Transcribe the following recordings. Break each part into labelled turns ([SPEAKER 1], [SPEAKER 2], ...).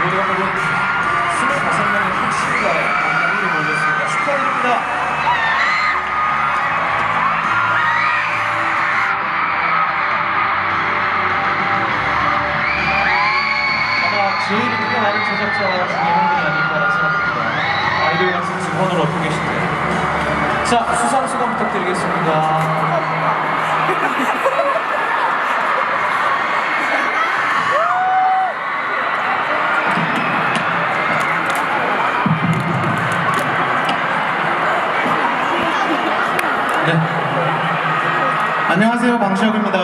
[SPEAKER 1] 모두가 뽑은 25명의 핵심과 강남이 몰렸습니다. 축하드립니다. 제일 인기가 많은 제작자 중에 한 분이 아닐까라는 생각합니다. 아이돌 같은 직원을 얻고 계신데. 자, 수상 소감 부탁드리겠습니다. 네.
[SPEAKER 2] 안녕하세요 방시혁입니다.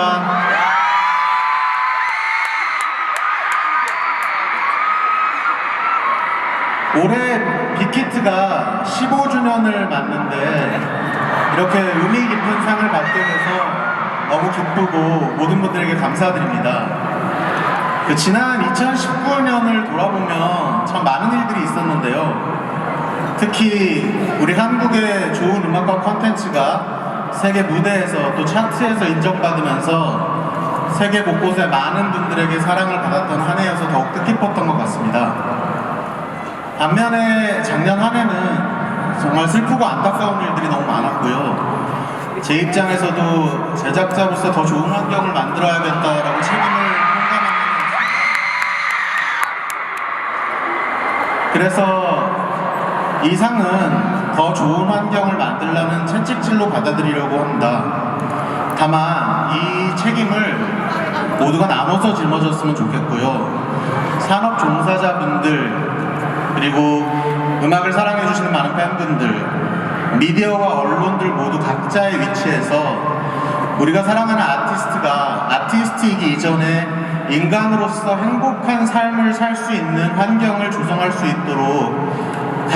[SPEAKER 2] 올해 빅히트가 15주년을 맞는데 이렇게 의미 깊은 상을 받게 돼서 너무 기쁘고 모든 분들에게 감사드립니다. 그 지난 2019년을 돌아보면 참 많은 일들이 있었는데요. 특히 우리 한국의 좋은 음악과 콘텐츠가 세계 무대에서 또 차트에서 인정받으면서 세계 곳곳에 많은 분들에게 사랑을 받았던 한 해여서 더욱 뜻깊었던 것 같습니다. 반면에 작년 한 해는 정말 슬프고 안타까운 일들이 너무 많았고요. 제 입장에서도 제작자로서 더 좋은 환경을 만들어야겠다라고 책임을 공감하는 그래서 이 상은 더 좋은 환경을 만들려는 채찍질로 받아들이려고 합니다. 다만 이 책임을 모두가 나눠서 짊어졌으면 좋겠고요. 산업 종사자분들 그리고 음악을 사랑해 주시는 많은 팬분들 미디어와 언론들 모두 각자의 위치에서 우리가 사랑하는 아티스트가 아티스트이기 이전에 인간으로서 행복한 삶을 살 수 있는 환경을 조성할 수 있도록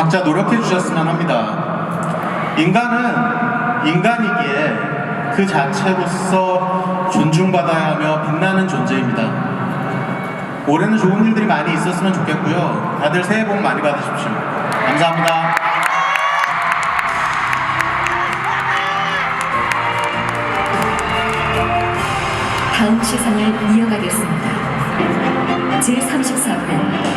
[SPEAKER 2] 각자 노력해 주셨으면 합니다. 인간은 인간이기에 그 자체로서 존중받아야 하며 빛나는 존재입니다. 올해는 좋은 일들이 많이 있었으면 좋겠고요. 다들 새해 복 많이 받으십시오. 감사합니다.
[SPEAKER 3] 다음 시상을 이어가겠습니다. 제34회